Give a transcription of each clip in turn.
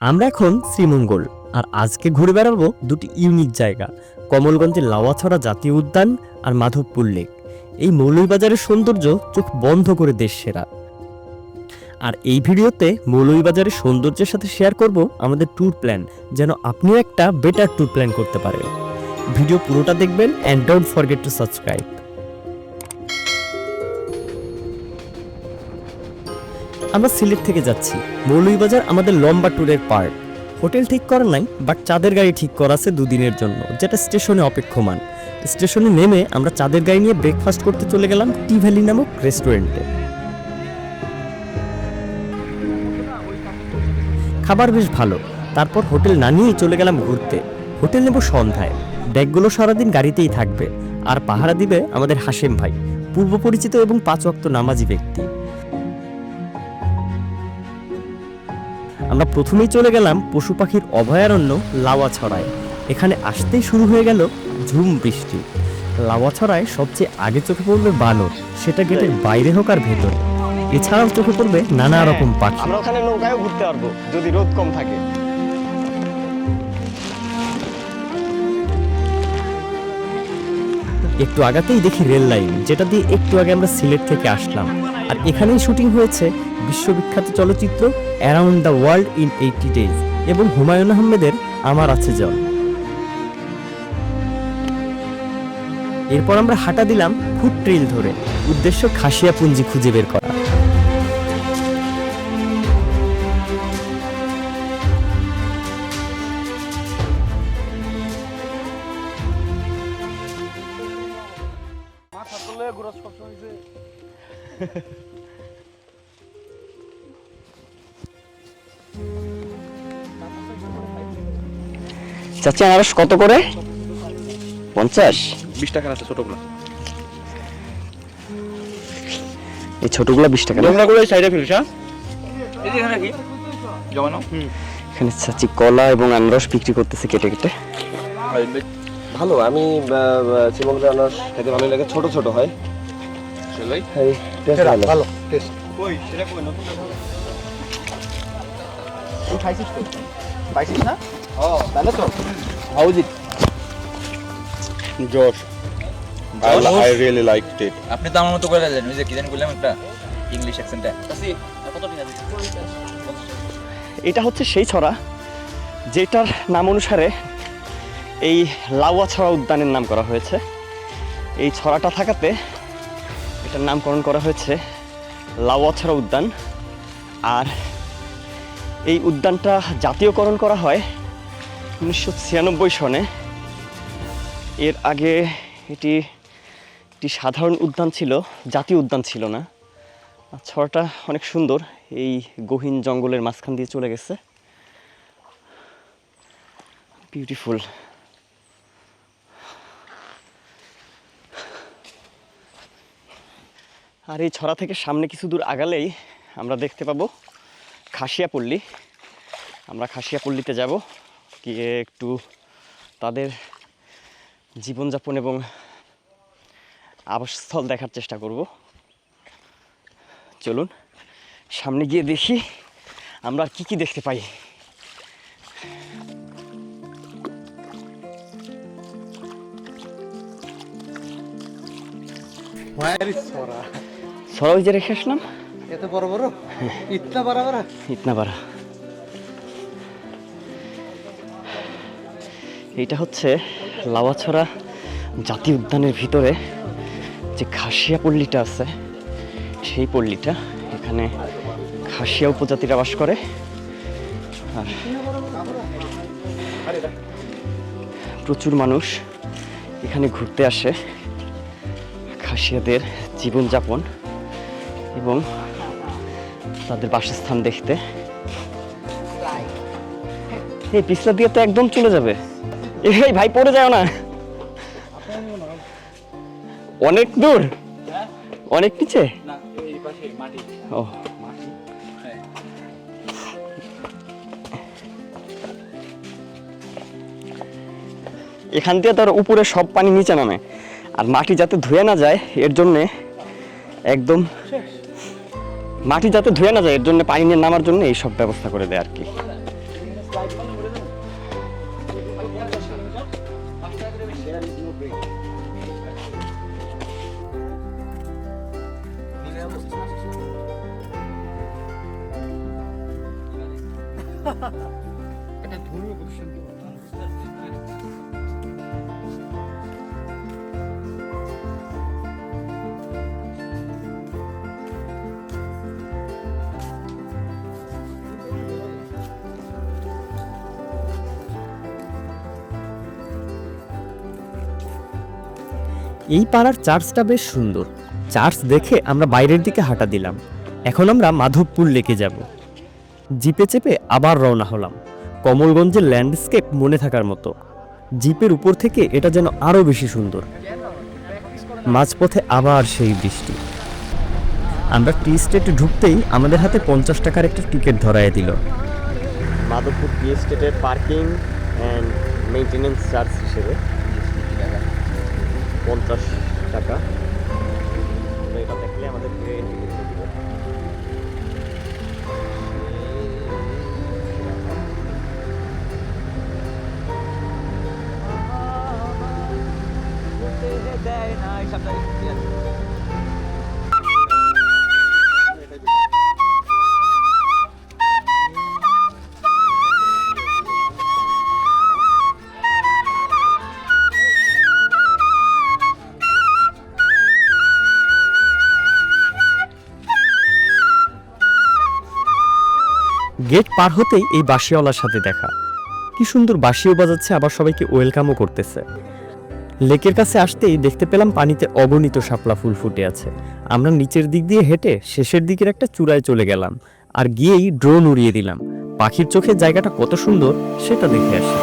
আমরা এখন শ্রীমঙ্গল, আর আজকে ঘুরে বেড়াবো দুটি ইউনিক জায়গা, কমলগঞ্জের লাওয়াছড়া জাতীয় উদ্যান আর মাধবপুর লেক এই মৌলভীবাজারের সৌন্দর্য চোখ বন্ধ করে দেশ সেরা। আর এই ভিডিওতে মৌলভীবাজারের সৌন্দর্যের সাথে শেয়ার করব আমাদের ট্যুর প্ল্যান যেন আপনিও একটা বেটার ট্যুর প্ল্যান করতে পারেন। ভিডিও পুরোটা দেখবেন and don't forget to subscribe আমরা সিলেট থেকে যাচ্ছি। মৌলভীবাজার আমাদের লম্বা ট্যুরের পার্ট। হোটেল ঠিক করা নাই, বাট চাঁদের গাড়ি ঠিক করা আছে দুদিনের জন্য, যেটা স্টেশনে অপেক্ষমান। স্টেশনে নেমে আমরা চাঁদের গাড়ি নিয়ে ব্রেকফাস্ট করতে চলে গেলাম টি ভ্যালি নামক রেস্টুরেন্টে খাবার বেশ ভালো, তারপর হোটেল না নিয়েই চলে গেলাম ঘুরতে। হোটেল নেব সন্ধ্যায়, ব্যাগগুলো সারাদিন গাড়িতেই থাকবে, আর পাহারা দিবে আমাদের হাসেম ভাই পূর্ব পরিচিত এবং পাঁচ ওয়াক্ত নামাজি ব্যক্তি। আমরা প্রথমেই চলে গেলাম পশু পাখির অভয়ারণ্য লাওয়াছড়ায়। এখানে আসতেই শুরু হয়ে গেল ঝুম বৃষ্টি। লাওয়া ছড়ায় সবচেয়ে আগে চোখে পড়বে বানর, সেটা গেটের বাইরে হোক আর ভেতরে। এছাড়াও চোখে পড়বে নানা রকম পাখি। আমরা ওখানে নৌকায় ঘুরতে পারব, যদি রোদ কম থাকে। একটু আগাতেই দেখি রেল লাইন, যেটা দিয়ে একটু আগে আমরা সিলেট থেকে আসলাম। আর এখানেই শুটিং হয়েছে বিশ্ববিখ্যাত চলচ্চিত্র around the world in eighty days এবং হুমায়ুন আহমেদের আমার আছে জল। এরপর আমরা হাঁটা দিলাম ফুট ট্রেল ধরে। উদ্দেশ্য খাসিয়া পুঞ্জি খুঁজে বের করা। চাচি আনারস কত করে? পঞ্চাশ? বিশ টাকার আছে ছোটগুলো। এই ছোটগুলো বিশ টাকা? নোংরা করে সাইডে ফেলিস হ্যাঁ? এখানে কি? জমানো? এখানে চাচি কলা এবং আনারস বিক্রি করতেছে কেটে কেটে। ভালো আমি শ্রীমঙ্গল আনারস খেতে ভালো লাগে ছোট ছোট হয়। ভালো। টেস্ট কই? সেটা কই? নতুন খাইছিস তো পাইছিস না? তাহলে তো জোশ? আপনি তো আমার মতো করে দেন ওই যে কি জানি বললাম একটা ইংলিশ অ্যাকসেন্টটা এটা হচ্ছে সেই ছড়া যেটার নাম অনুসারে এই লাউয়া ছড়া উদ্যানের নাম করা হয়েছে। এই ছড়াটা থাকাতে এটার নামকরণ করা হয়েছে লাউয়া ছড়া উদ্যান। আর এই উদ্যানটা জাতীয়করণ করা হয় উনিশশো ছিয়ানব্বই সনে এর আগে এটি একটি সাধারণ উদ্যান ছিল, জাতীয় উদ্যান ছিল না। ছড়াটা অনেক সুন্দর, এই গহীন জঙ্গলের মাঝখান দিয়ে চলে গেছে। বিউটিফুল আর এই ছড়া থেকে সামনে কিছু দূর আগালেই আমরা দেখতে পাবো খাসিয়াপল্লী। আমরা খাসিয়াপল্লীতে যাব। গিয়ে একটু তাদের জীবনযাপন এবং আবাসস্থল দেখার চেষ্টা করব। চলুন সামনে গিয়ে দেখি আমরা আর কী কি দেখতে পাই। সরা ওই যে রেখে আসলাম। এত বড় বড়। ইতনা বড় বড় ইতনা বাড়া এইটা হচ্ছে লাওয়াছড়া জাতীয় উদ্যানের ভিতরে যে খাসিয়া পল্লীটা আছে, সেই পল্লীটা। এখানে খাসিয়া উপজাতিরা বাস করে। আর প্রচুর মানুষ এখানে ঘুরতে আসে। খাসিয়াদের জীবনযাপন এবং তাদের বাসস্থান দেখতে। এই পিছলা দিয়ে তো একদম চলে যাবে। এই ভাই পড়ে যাও না। অনেক দূর? অনেক নিচে? ও। এখান দিয়ে তোর উপরে সব পানি নিচে নামে। আর মাটি যাতে ধুয়ে না যায় এর জন্যে একদম মাটি যাতে ধুয়ে না যায় এর জন্য পানি নিয়ে নামার জন্য এই সব ব্যবস্থা করে দেয় আর কি। there is no break. 근데 돈을 없이 এই পাড়ার চার্চটা বেশ সুন্দর। চার্চ দেখে আমরা বাইরের দিকে হাঁটা দিলাম। এখন আমরা মাধবপুর লেকে যাব। জিপে চেপে আবার রওনা হলাম। কমলগঞ্জের ল্যান্ডস্কেপ মনে থাকার মতো। জিপের উপর থেকে এটা যেন আরও বেশি সুন্দর। মাঝপথে আবার সেই বৃষ্টি। আমরা টি স্টেটে ঢুকতেই আমাদের হাতে পঞ্চাশ টাকার একটা টিকিট ধরায় দিল। মাধবপুর টি এস্টেটের পার্কিং অ্যান্ড মেনটেনেন্স চার্জ হিসেবে। পঞ্চাশ টাকা। এটা দেখলে না এই দিবে গেট পার হতেই এই বাঁশিওয়ালার সাথে দেখা। কি সুন্দর বাঁশিও বাজাচ্ছে, আবার সবাইকে ওয়েলকামও করতেছে। লেকের কাছে আসতেই দেখতে পেলাম পানিতে অগণিত শাপলা ফুল ফুটে আছে। আমরা নিচের দিক দিয়ে হেঁটে শেষের দিকের একটা চূড়ায় চলে গেলাম, আর গিয়েই ড্রোন উড়িয়ে দিলাম। পাখির চোখে জায়গাটা কত সুন্দর, সেটা দেখে আসি।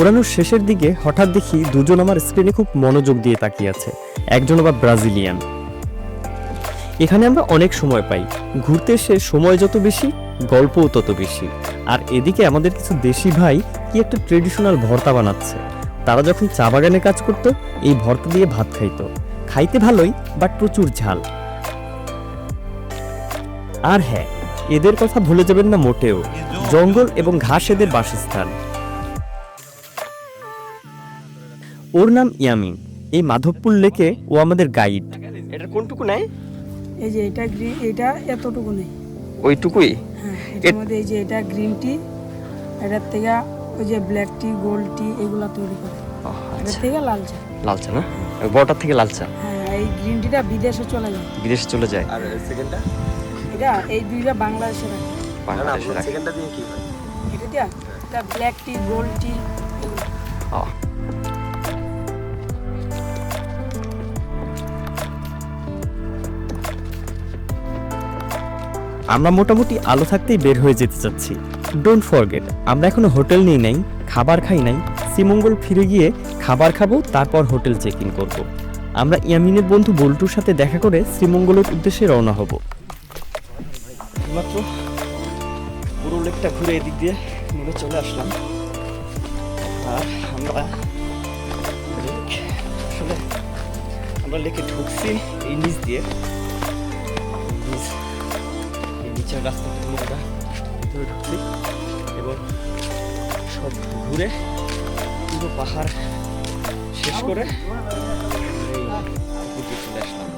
ওড়ানোর শেষের দিকে হঠাৎ দেখি দুজন আমার স্ক্রিনে খুব মনোযোগ দিয়ে তাকিয়ে আছে। একজন আবার ব্রাজিলিয়ান। এখানে আমরা অনেক সময় পাই। ঘুরতে এসে সময় যত বেশি, গল্পও তত বেশি। আর এদিকে আমাদের কিছু দেশি ভাই কি একটা ট্রেডিশনাল ভর্তা বানাচ্ছে। তারা যখন চা বাগানে কাজ করতো, এই ভর্তা দিয়ে ভাত খাইতো। খাইতে ভালোই বাট প্রচুর ঝাল। আর হ্যাঁ এদের কথা ভুলে যাবেন না মোটেও। জঙ্গল এবং ঘাস এদের বাসস্থান। ওর নাম ইয়ামিন। এই মাধবপুর লেকে ও আমাদের গাইড। এটা কোনটুকু নাই? এই যে এটা গ্রিন এটা এতটুকু নেই। ওইটুকুই? হ্যাঁ মধ্যে এই যে এটা গ্রিন টি এটার থেকে ওই যে ব্ল্যাক টি গোল্ড টি এগুলা তৈরি করে। ও, এটার আচ্ছা থেকে লাল চা লাল চা না বড়টার থেকে লাল চা হ্যাঁ এই গ্রিন টিটা বিদেশে চলে যায়। বিদেশে চলে যায়? আর সেকেন্ডটা এটা এই দুইটা বাংলাদেশে রাখে। বাংলাদেশে রাখে। সেকেন্ডটা দিয়ে কি হয়? এটা দিয়া? এটা ব্ল্যাক টি গোল্ড টি। ও, আমরা মোটামুটি আলো থাকতেই বের হয়ে যেতে চাচ্ছি। ডোন্ট ফরগেট আমরা এখনও হোটেল নিই নাই, খাবার খাই নাই। শ্রীমঙ্গল ফিরে গিয়ে খাবার খাব, তারপর হোটেল চেক ইন করব। আমরা ইয়ামিনের বন্ধু বল্টুর সাথে দেখা করে শ্রীমঙ্গলের উদ্দেশ্যে রওনা হব। পুরো লেকটা ঘুরে এদিক দিয়ে মনে চলে আসলাম। আর আমরা আমরা লেকে ঢুকছি এই নিচ দিয়ে। নিচের রাস্তা দিয়ে আমরা ভিতরে ঢুকছি এবং সব ঘুরে পুরো পাহাড় শেষ করে চলে আসলাম।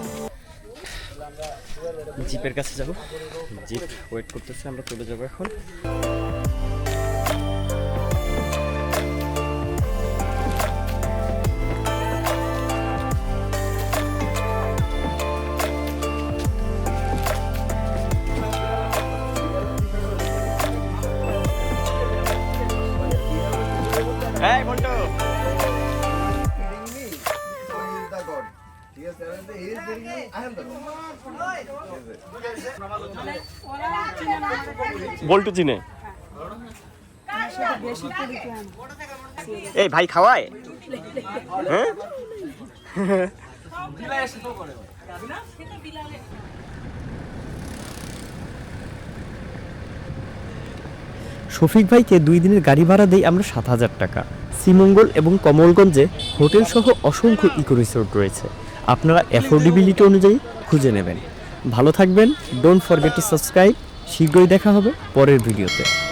জিপের কাছে যাব। জিপ ওয়েট করতেছে, আমরা চলে যাব এখন। বল্টু চিনে। এই ভাই খাওয়ায়? হ্যাঁ? শফিক ভাইকে দুই দিনের গাড়ি ভাড়া দেই আমরা সাত হাজার টাকা। শ্রীমঙ্গল এবং কমলগঞ্জে হোটেল সহ অসংখ্য ইকো রিসোর্ট রয়েছে। আপনারা অ্যাফোর্ডেবিলিটি অনুযায়ী খুঁজে নেবেন। ভালো থাকবেন ডোন্ট ফরগেট টু সাবস্ক্রাইব শীঘ্রই দেখা হবে পরের ভিডিওতে।